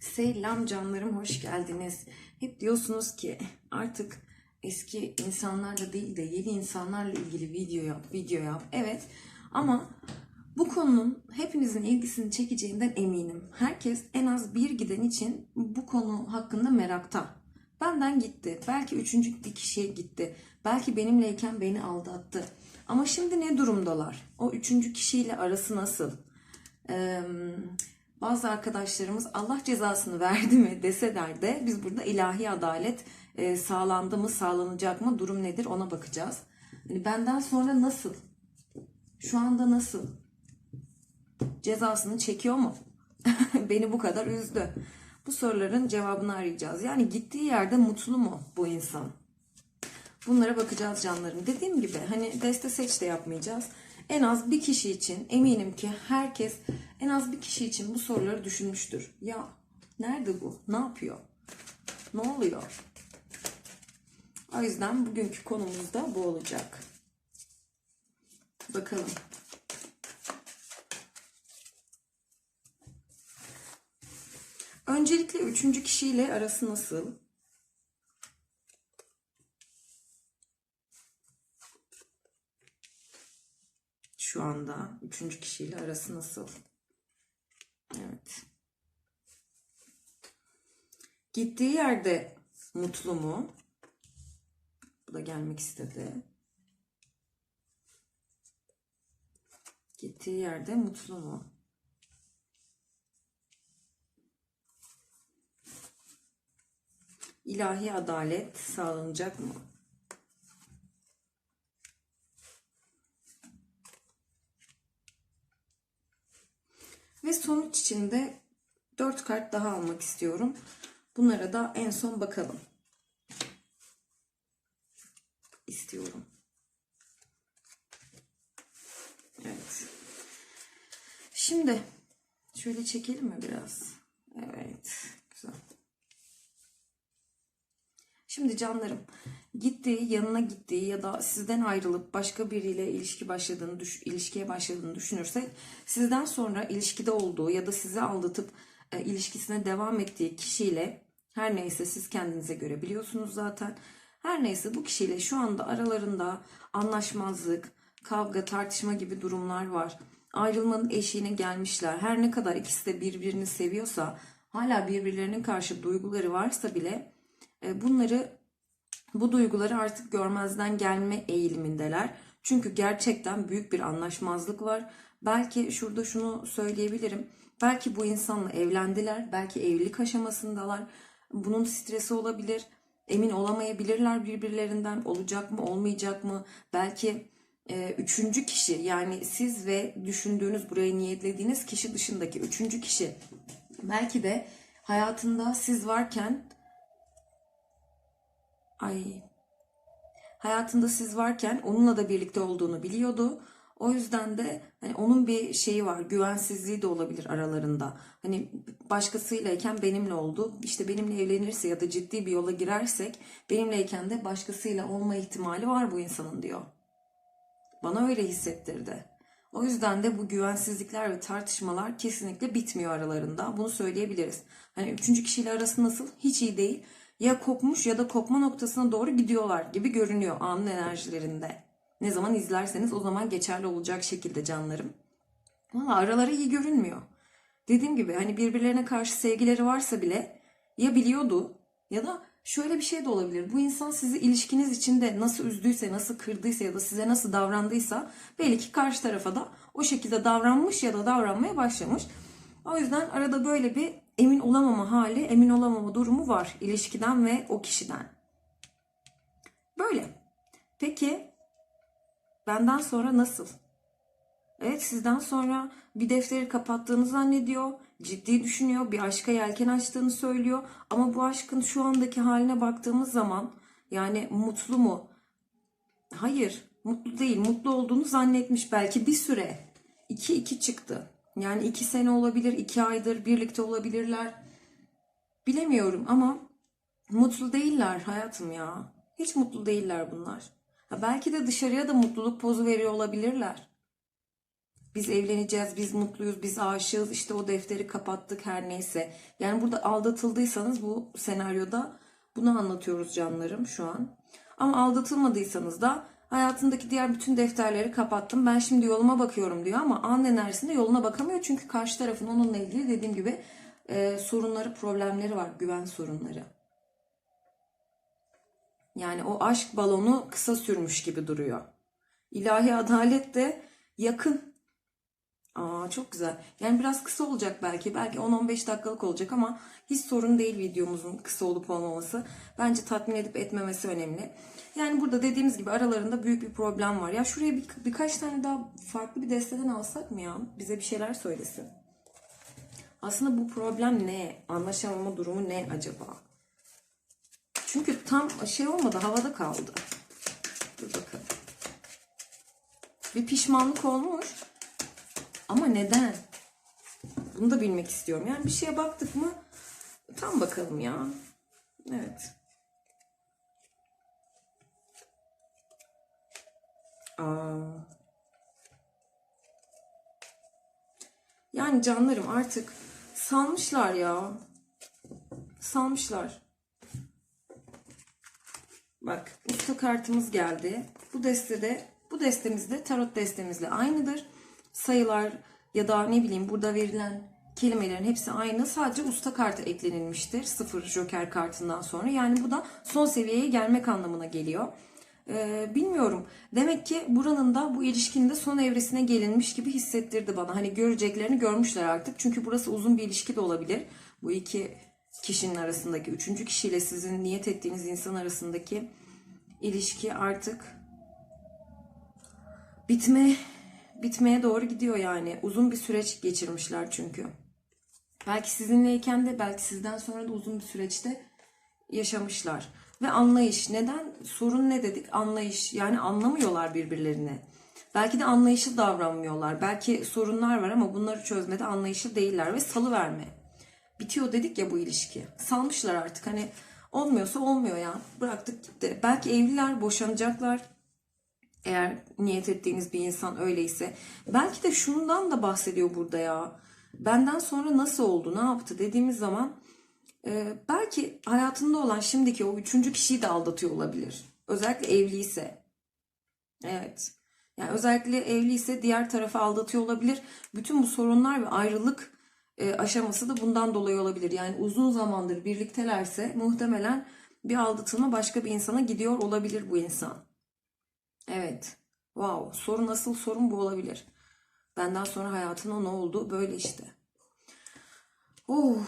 Selam canlarım, hoş geldiniz. Hep diyorsunuz ki artık eski insanlarla değil de yeni insanlarla ilgili video yap, video yap. Evet ama bu konunun hepinizin ilgisini çekeceğinden eminim. Herkes en az bir giden için bu konu hakkında merakta. Benden gitti. Belki üçüncü kişiye gitti. Belki benimleyken beni aldattı. Ama şimdi ne durumdalar? O üçüncü kişiyle arası nasıl? Ee, bazı arkadaşlarımız Allah cezasını verdi mi deseler de biz burada ilahi adalet e, sağlandı mı sağlanacak mı durum nedir ona bakacağız. Hani benden sonra nasıl? Şu anda nasıl? Cezasını çekiyor mu? Beni bu kadar üzdü. Bu soruların cevabını arayacağız. Yani gittiği yerde mutlu mu bu insan? Bunlara bakacağız canlarım. Dediğim gibi hani deste seç de yapmayacağız. En az bir kişi için eminim ki herkes en az bir kişi için bu soruları düşünmüştür. Ya nerede bu? Ne yapıyor? Ne oluyor? O yüzden bugünkü konumuz da bu olacak. Bakalım. Öncelikle üçüncü kişiyle arası nasıl? Şu anda üçüncü kişiyle arası nasıl? Evet. Gittiği yerde mutlu mu? Bu da gelmek istedi. Gittiği yerde mutlu mu? İlahi adalet sağlanacak mı? Ve sonuç için de 4 kart daha almak istiyorum. Bunlara da en son bakalım. İstiyorum. Evet. Şimdi şöyle çekelim mi biraz? Evet. Güzel. Şimdi canlarım gittiği, yanına gittiği ya da sizden ayrılıp başka biriyle ilişki başladığını, düş, ilişkiye başladığını düşünürsek sizden sonra ilişkide olduğu ya da sizi aldatıp e, ilişkisine devam ettiği kişiyle her neyse siz kendinize göre biliyorsunuz zaten. Her neyse bu kişiyle şu anda aralarında anlaşmazlık, kavga, tartışma gibi durumlar var. Ayrılmanın eşiğine gelmişler. Her ne kadar ikisi de birbirini seviyorsa, hala birbirlerinin karşı duyguları varsa bile e, bunları bu duyguları artık görmezden gelme eğilimindeler. Çünkü gerçekten büyük bir anlaşmazlık var. Belki şurada şunu söyleyebilirim. Belki bu insanla evlendiler, belki evlilik aşamasındalar. Bunun stresi olabilir. Emin olamayabilirler birbirlerinden. Olacak mı, olmayacak mı? Belki e, üçüncü kişi yani siz ve düşündüğünüz, buraya niyetlediğiniz kişi dışındaki üçüncü kişi belki de hayatında siz varken Ay. Hayatında siz varken onunla da birlikte olduğunu biliyordu. O yüzden de hani onun bir şeyi var, güvensizliği de olabilir aralarında. Hani başkasıylayken benimle oldu. İşte benimle evlenirse ya da ciddi bir yola girersek benimleyken de başkasıyla olma ihtimali var bu insanın diyor. Bana öyle hissettirdi. O yüzden de bu güvensizlikler ve tartışmalar kesinlikle bitmiyor aralarında. Bunu söyleyebiliriz. Hani üçüncü kişiyle arası nasıl? Hiç iyi değil ya kopmuş ya da kopma noktasına doğru gidiyorlar gibi görünüyor anın enerjilerinde. Ne zaman izlerseniz o zaman geçerli olacak şekilde canlarım. Valla araları iyi görünmüyor. Dediğim gibi hani birbirlerine karşı sevgileri varsa bile ya biliyordu ya da şöyle bir şey de olabilir. Bu insan sizi ilişkiniz içinde nasıl üzdüyse, nasıl kırdıysa ya da size nasıl davrandıysa belli ki karşı tarafa da o şekilde davranmış ya da davranmaya başlamış. O yüzden arada böyle bir emin olamama hali, emin olamama durumu var ilişkiden ve o kişiden. Böyle. Peki benden sonra nasıl? Evet sizden sonra bir defteri kapattığını zannediyor, ciddi düşünüyor, bir aşka yelken açtığını söylüyor. Ama bu aşkın şu andaki haline baktığımız zaman yani mutlu mu? Hayır, mutlu değil. Mutlu olduğunu zannetmiş belki bir süre. 2-2 çıktı. Yani iki sene olabilir, iki aydır birlikte olabilirler. Bilemiyorum ama mutlu değiller hayatım ya. Hiç mutlu değiller bunlar. Ha belki de dışarıya da mutluluk pozu veriyor olabilirler. Biz evleneceğiz, biz mutluyuz, biz aşığız, işte o defteri kapattık her neyse. Yani burada aldatıldıysanız bu senaryoda bunu anlatıyoruz canlarım şu an. Ama aldatılmadıysanız da hayatındaki diğer bütün defterleri kapattım. Ben şimdi yoluma bakıyorum diyor ama an enerjisinde yoluna bakamıyor. Çünkü karşı tarafın onunla ilgili dediğim gibi e, sorunları, problemleri var. Güven sorunları. Yani o aşk balonu kısa sürmüş gibi duruyor. İlahi adalet de yakın. Aa çok güzel. Yani biraz kısa olacak belki. Belki 10-15 dakikalık olacak ama hiç sorun değil videomuzun kısa olup olmaması. Bence tatmin edip etmemesi önemli. Yani burada dediğimiz gibi aralarında büyük bir problem var. Ya şuraya bir, birkaç tane daha farklı bir desteden alsak mı ya? Bize bir şeyler söylesin. Aslında bu problem ne? Anlaşamama durumu ne acaba? Çünkü tam şey olmadı, havada kaldı. Dur bakalım. Bir pişmanlık olmuş. Ama neden? Bunu da bilmek istiyorum. Yani bir şeye baktık mı tam bakalım ya. Evet. Aa. Yani canlarım artık salmışlar ya. Salmışlar. Bak usta kartımız geldi. Bu destede bu destemizde tarot destemizle aynıdır. Sayılar ya da ne bileyim burada verilen kelimelerin hepsi aynı. Sadece usta kartı eklenilmiştir. Sıfır joker kartından sonra. Yani bu da son seviyeye gelmek anlamına geliyor. Ee, bilmiyorum. Demek ki buranın da bu ilişkinin de son evresine gelinmiş gibi hissettirdi bana. Hani göreceklerini görmüşler artık. Çünkü burası uzun bir ilişki de olabilir. Bu iki kişinin arasındaki, üçüncü kişiyle sizin niyet ettiğiniz insan arasındaki ilişki artık bitme bitmeye doğru gidiyor yani. Uzun bir süreç geçirmişler çünkü. Belki sizinleyken de belki sizden sonra da uzun bir süreçte yaşamışlar. Ve anlayış. Neden? Sorun ne dedik? Anlayış. Yani anlamıyorlar birbirlerini. Belki de anlayışlı davranmıyorlar. Belki sorunlar var ama bunları çözmede anlayışlı değiller ve salı verme. Bitiyor dedik ya bu ilişki. Salmışlar artık hani olmuyorsa olmuyor ya. Bıraktık gitti. Belki evliler boşanacaklar. Eğer niyet ettiğiniz bir insan öyleyse. Belki de şundan da bahsediyor burada ya. Benden sonra nasıl oldu, ne yaptı dediğimiz zaman e, belki hayatında olan şimdiki o üçüncü kişiyi de aldatıyor olabilir. Özellikle evliyse. Evet. Yani özellikle evliyse diğer tarafı aldatıyor olabilir. Bütün bu sorunlar ve ayrılık e, aşaması da bundan dolayı olabilir. Yani uzun zamandır birliktelerse muhtemelen bir aldatılma başka bir insana gidiyor olabilir bu insan. Evet. Wow. Sorun asıl sorun bu olabilir. Benden sonra hayatına ne oldu? Böyle işte. Oh,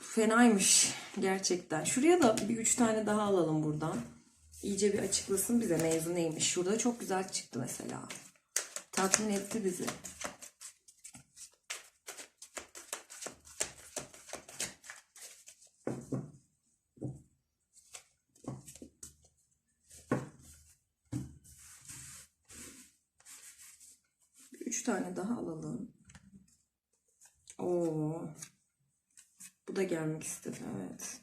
fenaymış gerçekten. Şuraya da bir üç tane daha alalım buradan. İyice bir açıklasın bize mevzu neymiş. Şurada çok güzel çıktı mesela. Tatmin etti bizi. Üç tane daha alalım. Oo. Bu da gelmek istedi. Evet.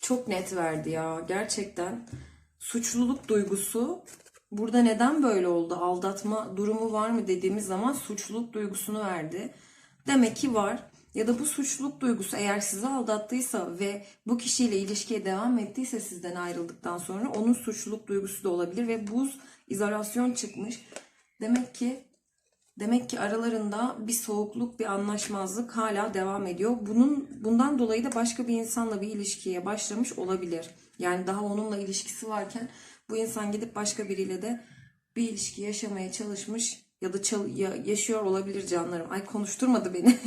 Çok net verdi ya. Gerçekten suçluluk duygusu burada neden böyle oldu? Aldatma durumu var mı dediğimiz zaman suçluluk duygusunu verdi. Demek ki var. Ya da bu suçluluk duygusu eğer sizi aldattıysa ve bu kişiyle ilişkiye devam ettiyse sizden ayrıldıktan sonra onun suçluluk duygusu da olabilir ve buz izolasyon çıkmış. Demek ki demek ki aralarında bir soğukluk, bir anlaşmazlık hala devam ediyor. Bunun bundan dolayı da başka bir insanla bir ilişkiye başlamış olabilir. Yani daha onunla ilişkisi varken bu insan gidip başka biriyle de bir ilişki yaşamaya çalışmış ya da çal- ya- yaşıyor olabilir canlarım. Ay konuşturmadı beni.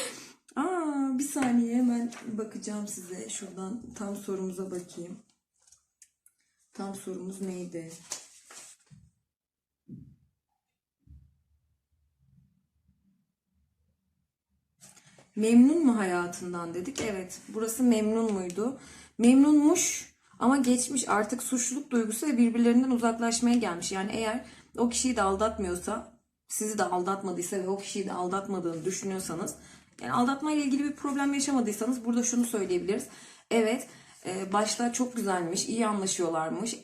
Aa, bir saniye hemen bakacağım size. Şuradan tam sorumuza bakayım. Tam sorumuz neydi? Memnun mu hayatından dedik. Evet, burası memnun muydu? Memnunmuş ama geçmiş artık suçluluk duygusu ve birbirlerinden uzaklaşmaya gelmiş. Yani eğer o kişiyi de aldatmıyorsa, sizi de aldatmadıysa ve o kişiyi de aldatmadığını düşünüyorsanız, yani aldatma ile ilgili bir problem yaşamadıysanız burada şunu söyleyebiliriz. Evet, e, başta çok güzelmiş, iyi anlaşıyorlarmış.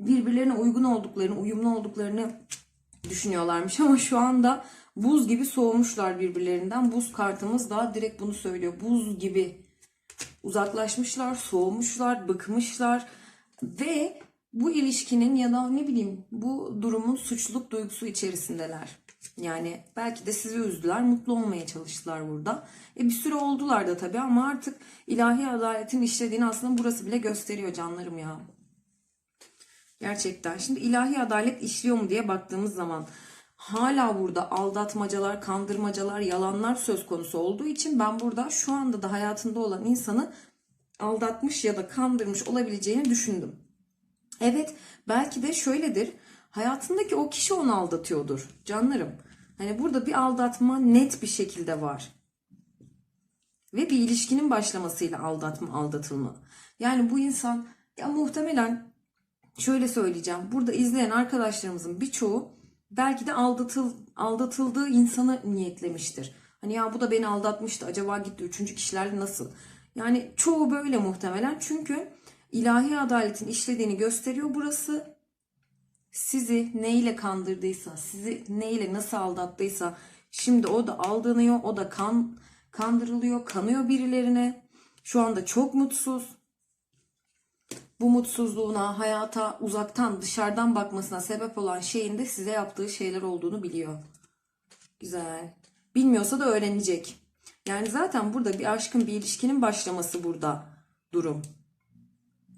Birbirlerine uygun olduklarını, uyumlu olduklarını düşünüyorlarmış ama şu anda buz gibi soğumuşlar birbirlerinden. Buz kartımız da direkt bunu söylüyor. Buz gibi uzaklaşmışlar, soğumuşlar, bıkmışlar ve bu ilişkinin ya da ne bileyim bu durumun suçluluk duygusu içerisindeler. Yani belki de sizi üzdüler, mutlu olmaya çalıştılar burada. E bir süre oldular da tabii ama artık ilahi adaletin işlediğini aslında burası bile gösteriyor canlarım ya. Gerçekten. Şimdi ilahi adalet işliyor mu diye baktığımız zaman hala burada aldatmacalar, kandırmacalar, yalanlar söz konusu olduğu için ben burada şu anda da hayatında olan insanı aldatmış ya da kandırmış olabileceğini düşündüm. Evet belki de şöyledir. Hayatındaki o kişi onu aldatıyordur canlarım. Hani burada bir aldatma net bir şekilde var. Ve bir ilişkinin başlamasıyla aldatma aldatılma. Yani bu insan ya muhtemelen şöyle söyleyeceğim. Burada izleyen arkadaşlarımızın birçoğu belki de aldatıl, aldatıldığı insanı niyetlemiştir. Hani ya bu da beni aldatmıştı. Acaba gitti üçüncü kişilerle nasıl? Yani çoğu böyle muhtemelen. Çünkü ilahi adaletin işlediğini gösteriyor burası. Sizi neyle kandırdıysa, sizi neyle nasıl aldattıysa şimdi o da aldanıyor, o da kan kandırılıyor, kanıyor birilerine. Şu anda çok mutsuz bu mutsuzluğuna, hayata uzaktan, dışarıdan bakmasına sebep olan şeyin de size yaptığı şeyler olduğunu biliyor. Güzel. Bilmiyorsa da öğrenecek. Yani zaten burada bir aşkın, bir ilişkinin başlaması burada durum.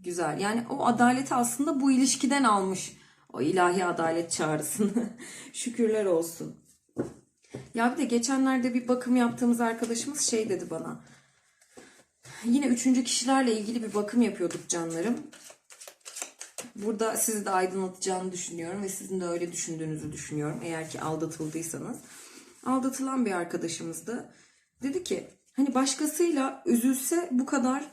Güzel. Yani o adaleti aslında bu ilişkiden almış. O ilahi adalet çağrısını. Şükürler olsun. Ya bir de geçenlerde bir bakım yaptığımız arkadaşımız şey dedi bana. Yine üçüncü kişilerle ilgili bir bakım yapıyorduk canlarım. Burada sizi de aydınlatacağını düşünüyorum ve sizin de öyle düşündüğünüzü düşünüyorum. Eğer ki aldatıldıysanız. Aldatılan bir arkadaşımızdı. Dedi ki hani başkasıyla üzülse bu kadar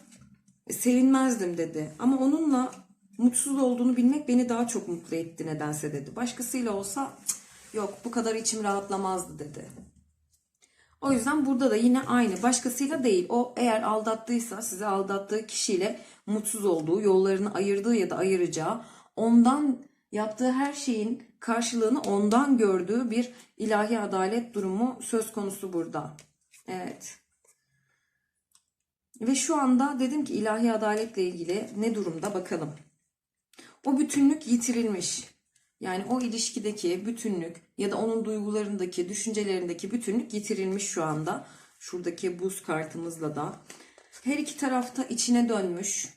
sevinmezdim dedi. Ama onunla mutsuz olduğunu bilmek beni daha çok mutlu etti nedense dedi. Başkasıyla olsa "Cık, yok bu kadar içim rahatlamazdı dedi. O yüzden burada da yine aynı. Başkasıyla değil. O eğer aldattıysa sizi aldattığı kişiyle mutsuz olduğu, yollarını ayırdığı ya da ayıracağı, ondan yaptığı her şeyin karşılığını ondan gördüğü bir ilahi adalet durumu söz konusu burada. Evet. Ve şu anda dedim ki ilahi adaletle ilgili ne durumda bakalım. O bütünlük yitirilmiş. Yani o ilişkideki bütünlük ya da onun duygularındaki, düşüncelerindeki bütünlük yitirilmiş şu anda. Şuradaki buz kartımızla da. Her iki tarafta içine dönmüş.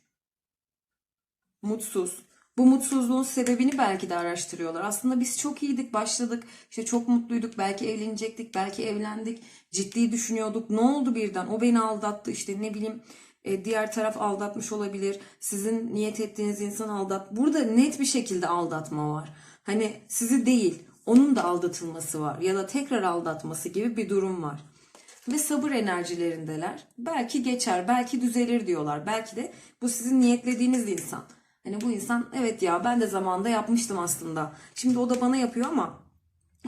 Mutsuz. Bu mutsuzluğun sebebini belki de araştırıyorlar. Aslında biz çok iyiydik, başladık. İşte çok mutluyduk. Belki evlenecektik, belki evlendik. Ciddi düşünüyorduk. Ne oldu birden? O beni aldattı. İşte ne bileyim e, diğer taraf aldatmış olabilir. Sizin niyet ettiğiniz insan aldat. Burada net bir şekilde aldatma var. Hani sizi değil, onun da aldatılması var ya da tekrar aldatması gibi bir durum var. Ve sabır enerjilerindeler. Belki geçer, belki düzelir diyorlar. Belki de bu sizin niyetlediğiniz insan. Hani bu insan evet ya ben de zamanda yapmıştım aslında. Şimdi o da bana yapıyor ama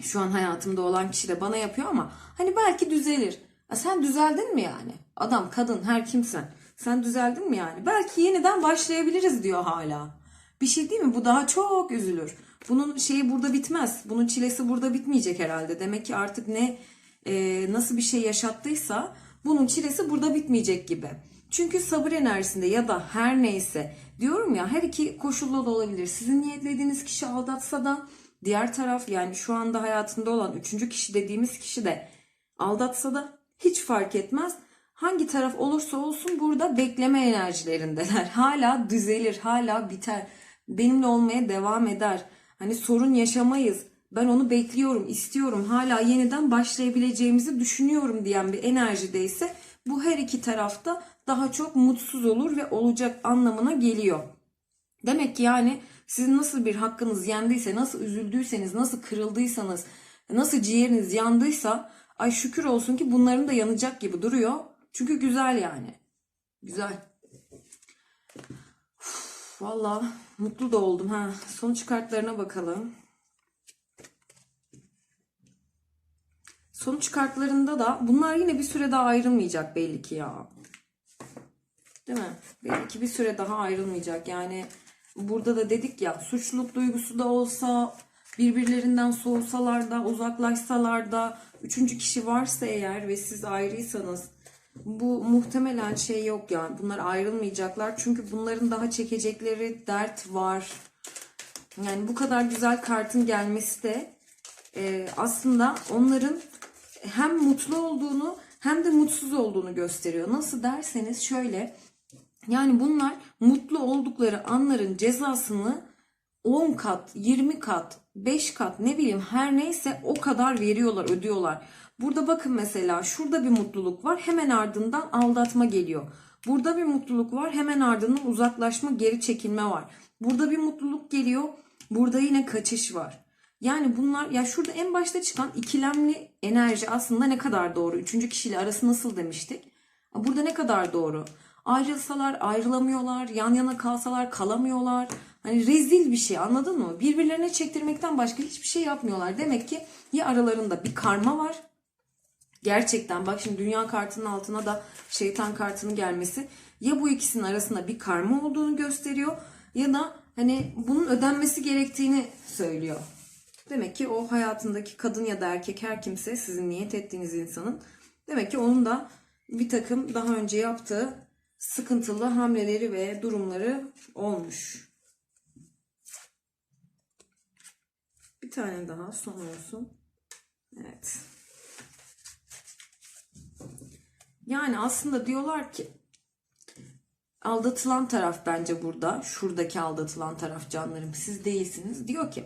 şu an hayatımda olan kişi de bana yapıyor ama hani belki düzelir. Ya sen düzeldin mi yani? Adam, kadın, her kimsen. Sen düzeldin mi yani? Belki yeniden başlayabiliriz diyor hala. Bir şey değil mi? Bu daha çok üzülür. Bunun şeyi burada bitmez. Bunun çilesi burada bitmeyecek herhalde. Demek ki artık ne e, nasıl bir şey yaşattıysa bunun çilesi burada bitmeyecek gibi. Çünkü sabır enerjisinde ya da her neyse diyorum ya her iki koşulda da olabilir. Sizin niyetlediğiniz kişi aldatsa da diğer taraf yani şu anda hayatında olan üçüncü kişi dediğimiz kişi de aldatsa da hiç fark etmez. Hangi taraf olursa olsun burada bekleme enerjilerindeler. Hala düzelir, hala biter. Benimle olmaya devam eder. Hani sorun yaşamayız. Ben onu bekliyorum, istiyorum. Hala yeniden başlayabileceğimizi düşünüyorum diyen bir enerjideyse bu her iki tarafta daha çok mutsuz olur ve olacak anlamına geliyor. Demek ki yani sizin nasıl bir hakkınız yendiyse, nasıl üzüldüyseniz, nasıl kırıldıysanız, nasıl ciğeriniz yandıysa ay şükür olsun ki bunların da yanacak gibi duruyor. Çünkü güzel yani. Güzel. Valla mutlu da oldum ha. Sonuç kartlarına bakalım. Sonuç kartlarında da bunlar yine bir süre daha ayrılmayacak belli ki ya. Değil mi? Belli ki bir süre daha ayrılmayacak. Yani burada da dedik ya suçluluk duygusu da olsa birbirlerinden soğusalar da, uzaklaşsalar da, üçüncü kişi varsa eğer ve siz ayrıysanız bu muhtemelen şey yok yani. Bunlar ayrılmayacaklar. Çünkü bunların daha çekecekleri dert var. Yani bu kadar güzel kartın gelmesi de e, aslında onların hem mutlu olduğunu hem de mutsuz olduğunu gösteriyor. Nasıl derseniz şöyle yani bunlar mutlu oldukları anların cezasını 10 kat, 20 kat, 5 kat ne bileyim her neyse o kadar veriyorlar, ödüyorlar. Burada bakın mesela şurada bir mutluluk var hemen ardından aldatma geliyor. Burada bir mutluluk var hemen ardından uzaklaşma, geri çekilme var. Burada bir mutluluk geliyor burada yine kaçış var. Yani bunlar ya şurada en başta çıkan ikilemli enerji aslında ne kadar doğru? Üçüncü kişiyle arası nasıl demiştik? Burada ne kadar doğru? Ayrılsalar ayrılamıyorlar, yan yana kalsalar kalamıyorlar. Hani rezil bir şey anladın mı? Birbirlerine çektirmekten başka hiçbir şey yapmıyorlar. Demek ki ya aralarında bir karma var. Gerçekten bak şimdi dünya kartının altına da şeytan kartının gelmesi ya bu ikisinin arasında bir karma olduğunu gösteriyor ya da hani bunun ödenmesi gerektiğini söylüyor. Demek ki o hayatındaki kadın ya da erkek her kimse sizin niyet ettiğiniz insanın demek ki onun da bir takım daha önce yaptığı sıkıntılı hamleleri ve durumları olmuş. Bir tane daha son olsun. Evet. Yani aslında diyorlar ki aldatılan taraf bence burada. Şuradaki aldatılan taraf canlarım siz değilsiniz. Diyor ki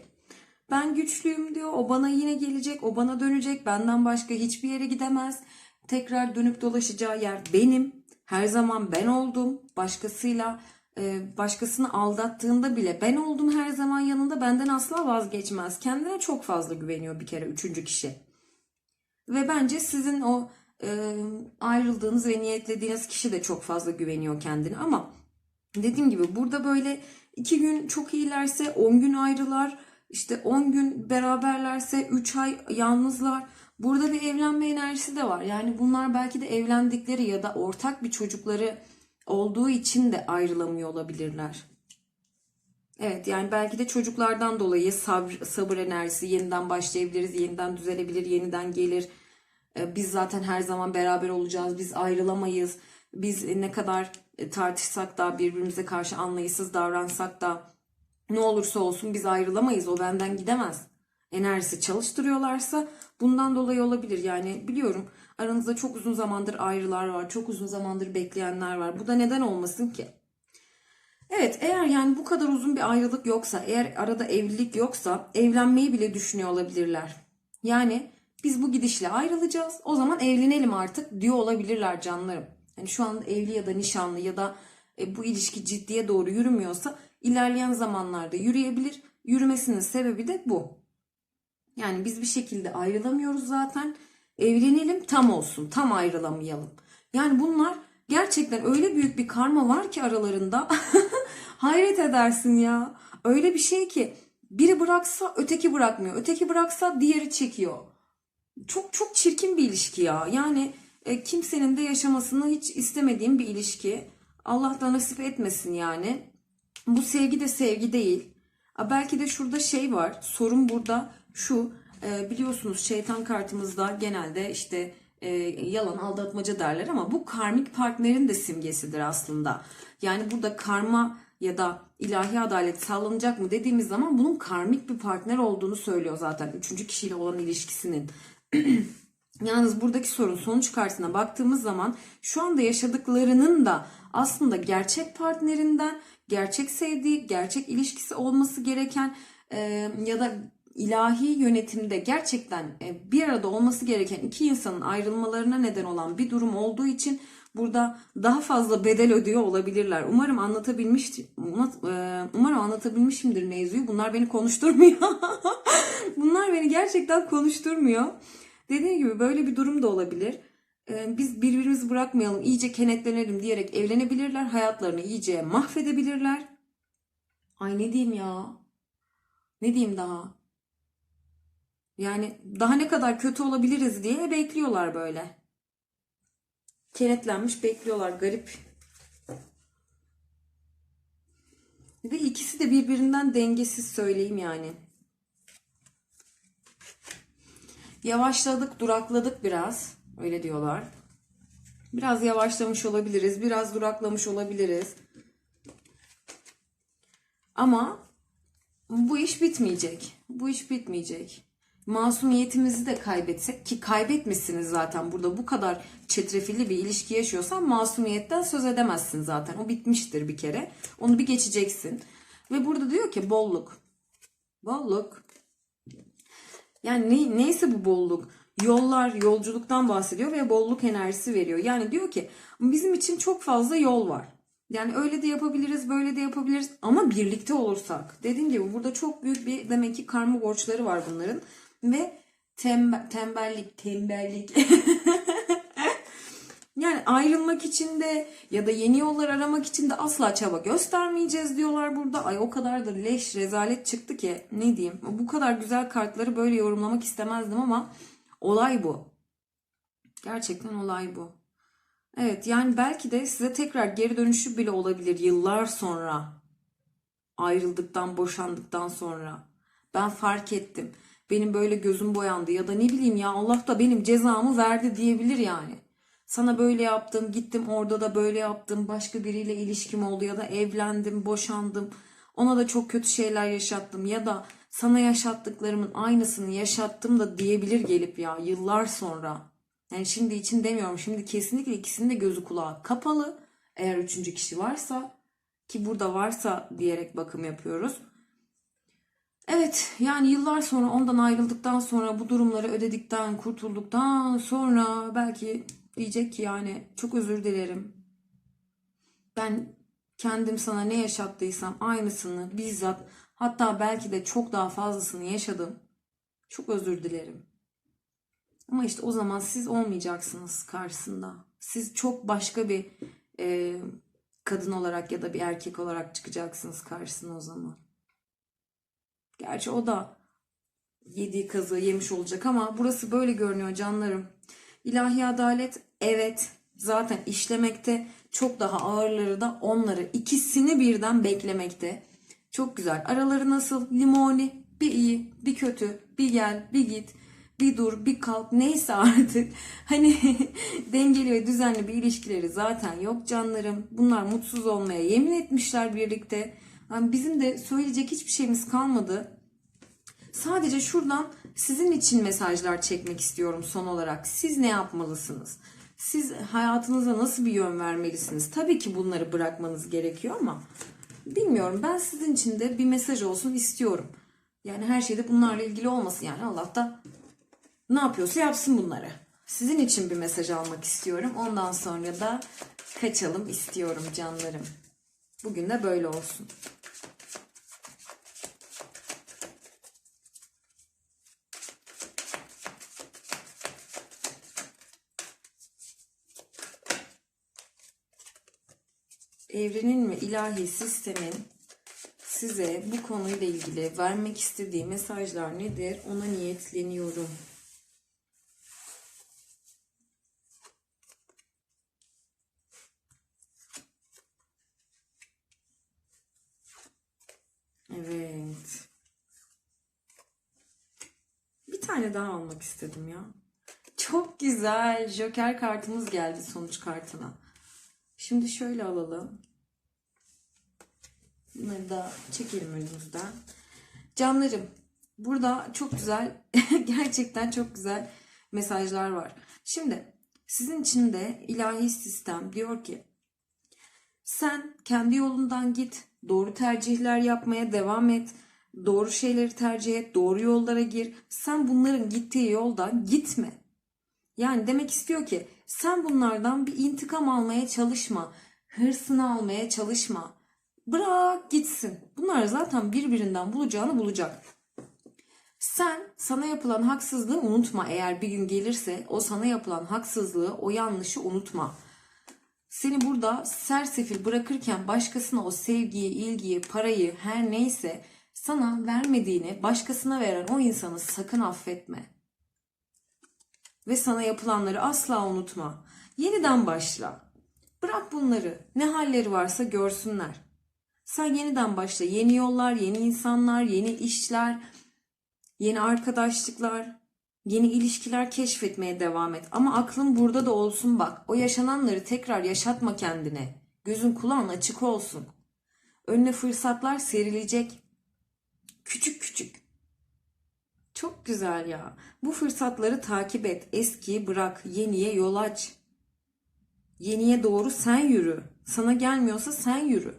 ben güçlüyüm diyor. O bana yine gelecek. O bana dönecek. Benden başka hiçbir yere gidemez. Tekrar dönüp dolaşacağı yer benim. Her zaman ben oldum. Başkasıyla e, başkasını aldattığında bile ben oldum her zaman yanında. Benden asla vazgeçmez. Kendine çok fazla güveniyor bir kere üçüncü kişi. Ve bence sizin o ayrıldığınız ve niyetlediğiniz kişi de çok fazla güveniyor kendine. Ama dediğim gibi burada böyle iki gün çok iyilerse 10 gün ayrılar işte 10 gün beraberlerse 3 ay yalnızlar. Burada bir evlenme enerjisi de var. Yani bunlar belki de evlendikleri ya da ortak bir çocukları olduğu için de ayrılamıyor olabilirler. Evet yani belki de çocuklardan dolayı sabır, sabır enerjisi yeniden başlayabiliriz, yeniden düzelebilir, yeniden gelir. Ee, Biz zaten her zaman beraber olacağız, biz ayrılamayız. Biz ne kadar e, tartışsak da birbirimize karşı anlayışsız davransak da ne olursa olsun biz ayrılamayız. O benden gidemez. Enerjisi çalıştırıyorlarsa bundan dolayı olabilir. Yani biliyorum aranızda çok uzun zamandır ayrılar var. Çok uzun zamandır bekleyenler var. Bu da neden olmasın ki? Evet eğer yani bu kadar uzun bir ayrılık yoksa, eğer arada evlilik yoksa evlenmeyi bile düşünüyor olabilirler. Yani biz bu gidişle ayrılacağız. O zaman evlenelim artık diyor olabilirler canlarım. Yani şu anda evli ya da nişanlı ya da e, bu ilişki ciddiye doğru yürümüyorsa ilerleyen zamanlarda yürüyebilir. Yürümesinin sebebi de bu. Yani biz bir şekilde ayrılamıyoruz zaten. Evlenelim tam olsun. Tam ayrılamayalım. Yani bunlar gerçekten öyle büyük bir karma var ki aralarında. Hayret edersin ya. Öyle bir şey ki biri bıraksa öteki bırakmıyor. Öteki bıraksa diğeri çekiyor. Çok çok çirkin bir ilişki ya. Yani e, kimsenin de yaşamasını hiç istemediğim bir ilişki. Allah da nasip etmesin yani. Bu sevgi de sevgi değil. A, Belki de şurada şey var. Sorun burada şu. e, biliyorsunuz şeytan kartımızda genelde işte e, yalan aldatmaca derler ama bu karmik partnerin de simgesidir aslında. Yani burada karma ya da ilahi adalet sağlanacak mı dediğimiz zaman bunun karmik bir partner olduğunu söylüyor zaten. Üçüncü kişiyle olan ilişkisinin. Yalnız buradaki sorun sonuç kartına baktığımız zaman şu anda yaşadıklarının da aslında gerçek partnerinden, gerçek sevdiği, gerçek ilişkisi olması gereken e, ya da ilahi yönetimde gerçekten e, bir arada olması gereken iki insanın ayrılmalarına neden olan bir durum olduğu için burada daha fazla bedel ödüyor olabilirler. Umarım anlatabilmiş e, umarım anlatabilmişimdir mevzuyu. Bunlar beni konuşturmuyor. Bunlar beni gerçekten konuşturmuyor. Dediğim gibi böyle bir durum da olabilir. Ee, Biz birbirimizi bırakmayalım, iyice kenetlenelim diyerek evlenebilirler. Hayatlarını iyice mahvedebilirler. Ay ne diyeyim ya? Ne diyeyim daha? Yani daha ne kadar kötü olabiliriz diye bekliyorlar böyle. Kenetlenmiş bekliyorlar garip. Ve ikisi de birbirinden dengesiz söyleyeyim yani. Yavaşladık, durakladık biraz. Öyle diyorlar. Biraz yavaşlamış olabiliriz, biraz duraklamış olabiliriz. Ama bu iş bitmeyecek. Bu iş bitmeyecek. Masumiyetimizi de kaybetsek ki kaybetmişsiniz zaten burada bu kadar çetrefilli bir ilişki yaşıyorsan masumiyetten söz edemezsin zaten. O bitmiştir bir kere. Onu bir geçeceksin. Ve burada diyor ki bolluk. Bolluk. Yani ne, neyse bu bolluk. Yollar, yolculuktan bahsediyor ve bolluk enerjisi veriyor. Yani diyor ki bizim için çok fazla yol var. Yani öyle de yapabiliriz, böyle de yapabiliriz ama birlikte olursak. Dediğim gibi burada çok büyük bir demek ki karma borçları var bunların. Ve tembe- tembellik, tembellik. ayrılmak için de ya da yeni yollar aramak için de asla çaba göstermeyeceğiz diyorlar burada. Ay o kadar da leş, rezalet çıktı ki ne diyeyim. Bu kadar güzel kartları böyle yorumlamak istemezdim ama olay bu. Gerçekten olay bu. Evet yani belki de size tekrar geri dönüşü bile olabilir yıllar sonra. Ayrıldıktan, boşandıktan sonra. Ben fark ettim. Benim böyle gözüm boyandı ya da ne bileyim ya Allah da benim cezamı verdi diyebilir yani. Sana böyle yaptım, gittim orada da böyle yaptım, başka biriyle ilişkim oldu ya da evlendim, boşandım. Ona da çok kötü şeyler yaşattım ya da sana yaşattıklarımın aynısını yaşattım da diyebilir gelip ya yıllar sonra. Yani şimdi için demiyorum. Şimdi kesinlikle ikisinin de gözü kulağı kapalı. Eğer üçüncü kişi varsa ki burada varsa diyerek bakım yapıyoruz. Evet yani yıllar sonra ondan ayrıldıktan sonra bu durumları ödedikten kurtulduktan sonra belki diyecek ki yani çok özür dilerim. Ben kendim sana ne yaşattıysam aynısını bizzat hatta belki de çok daha fazlasını yaşadım. Çok özür dilerim. Ama işte o zaman siz olmayacaksınız karşısında. Siz çok başka bir e, kadın olarak ya da bir erkek olarak çıkacaksınız karşısına o zaman. Gerçi o da yediği kazığı yemiş olacak ama burası böyle görünüyor canlarım. İlahi adalet evet zaten işlemekte çok daha ağırları da onları ikisini birden beklemekte. Çok güzel. Araları nasıl? Limoni bir iyi bir kötü bir gel bir git bir dur bir kalk neyse artık hani dengeli ve düzenli bir ilişkileri zaten yok canlarım. Bunlar mutsuz olmaya yemin etmişler birlikte. Yani bizim de söyleyecek hiçbir şeyimiz kalmadı. Sadece şuradan sizin için mesajlar çekmek istiyorum son olarak. Siz ne yapmalısınız? Siz hayatınıza nasıl bir yön vermelisiniz? Tabii ki bunları bırakmanız gerekiyor ama bilmiyorum ben sizin için de bir mesaj olsun istiyorum. Yani her şeyde bunlarla ilgili olmasın yani Allah da ne yapıyorsa yapsın bunları. Sizin için bir mesaj almak istiyorum. Ondan sonra da kaçalım istiyorum canlarım. Bugün de böyle olsun. Evrenin ve ilahi sistemin size bu konuyla ilgili vermek istediği mesajlar nedir? Ona niyetleniyorum. Evet. Bir tane daha almak istedim ya. Çok güzel. Joker kartımız geldi sonuç kartına. Şimdi şöyle alalım. Bunları da çekelim önümüzden. Canlarım burada çok güzel gerçekten çok güzel mesajlar var. Şimdi sizin için de ilahi sistem diyor ki sen kendi yolundan git, doğru tercihler yapmaya devam et, doğru şeyleri tercih et, doğru yollara gir. Sen bunların gittiği yoldan gitme. Yani demek istiyor ki sen bunlardan bir intikam almaya çalışma, hırsını almaya çalışma. Bırak gitsin. Bunlar zaten birbirinden bulacağını bulacak. Sen sana yapılan haksızlığı unutma eğer bir gün gelirse o sana yapılan haksızlığı, o yanlışı unutma. Seni burada sersefil bırakırken başkasına o sevgiyi, ilgiyi, parayı her neyse sana vermediğini başkasına veren o insanı sakın affetme. Ve sana yapılanları asla unutma. Yeniden başla. Bırak bunları. Ne halleri varsa görsünler. Sen yeniden başla. Yeni yollar, yeni insanlar, yeni işler, yeni arkadaşlıklar. Yeni ilişkiler keşfetmeye devam et. Ama aklın burada da olsun bak. O yaşananları tekrar yaşatma kendine. Gözün kulağın açık olsun. Önüne fırsatlar serilecek. Küçük küçük. Çok güzel ya. Bu fırsatları takip et. Eskiyi bırak. Yeniye yol aç. Yeniye doğru sen yürü. Sana gelmiyorsa sen yürü.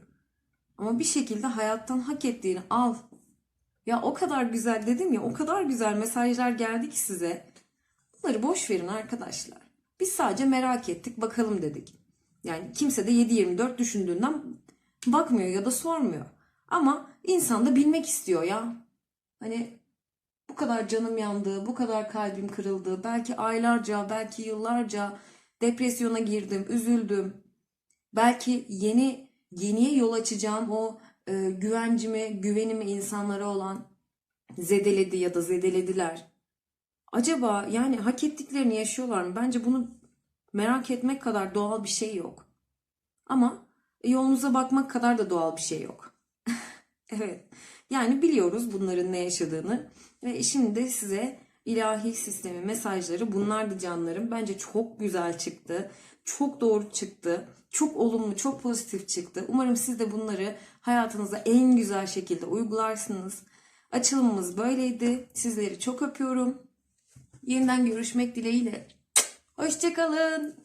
Ama bir şekilde hayattan hak ettiğini al. Ya o kadar güzel dedim ya o kadar güzel mesajlar geldi ki size. Bunları boş verin arkadaşlar. Biz sadece merak ettik bakalım dedik. Yani kimse de 7-24 düşündüğünden bakmıyor ya da sormuyor. Ama insan da bilmek istiyor ya. Hani bu kadar canım yandı, bu kadar kalbim kırıldı. Belki aylarca, belki yıllarca depresyona girdim, üzüldüm. Belki yeni yeniye yol açacağım o e, güvencimi, güvenimi insanlara olan zedeledi ya da zedelediler. Acaba yani hak ettiklerini yaşıyorlar mı? Bence bunu merak etmek kadar doğal bir şey yok. Ama yolunuza bakmak kadar da doğal bir şey yok. Evet. Yani biliyoruz bunların ne yaşadığını ve şimdi size ilahi sistemi mesajları bunlar da canlarım. Bence çok güzel çıktı. Çok doğru çıktı. Çok olumlu, çok pozitif çıktı. Umarım siz de bunları hayatınıza en güzel şekilde uygularsınız. Açılımımız böyleydi. Sizleri çok öpüyorum. Yeniden görüşmek dileğiyle. Hoşçakalın.